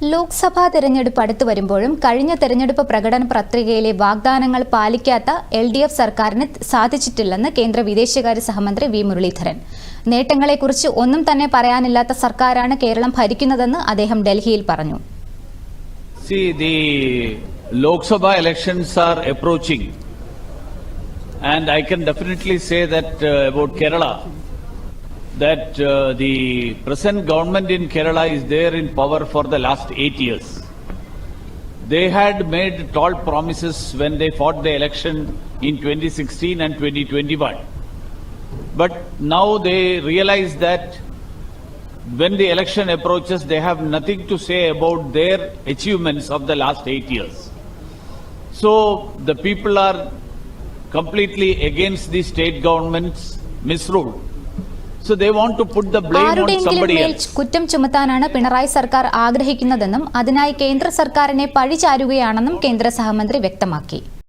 ലോക്സഭാ തെരഞ്ഞെടുപ്പ് അടുത്തു വരുമ്പോഴും കഴിഞ്ഞ തെരഞ്ഞെടുപ്പ് പ്രകടന പത്രികയിലെ വാഗ്ദാനങ്ങൾ പാലിക്കാത്ത എൽ ഡി എഫ് സർക്കാരിന് സാധിച്ചിട്ടില്ലെന്ന് കേന്ദ്ര വിദേശകാര്യ സഹമന്ത്രി വി മുരളീധരൻ നേട്ടങ്ങളെക്കുറിച്ച് ഒന്നും തന്നെ പറയാനില്ലാത്ത സർക്കാരാണ് കേരളം ഭരിക്കുന്നതെന്ന് അദ്ദേഹം ഡൽഹിയിൽ പറഞ്ഞു See, elections are approaching and I. And I can definitely say that uh, the present government in Kerala is there in power for the last eight years. They had made tall promises when they fought the election in 2016 and 2021. But now they realize that when the election approaches, they have nothing to say about their achievements of the last eight years. So the people are completely against the state government's misrule. ആരുടെയെങ്കിലും മേൽ. കുറ്റം ചുമത്താനാണ് പിണറായി സർക്കാർ ആഗ്രഹിക്കുന്നതെന്നും അതിനായി കേന്ദ്ര സർക്കാരിനെ പഴിചാരുകയാണെന്നും കേന്ദ്ര സഹമന്ത്രി വ്യക്തമാക്കി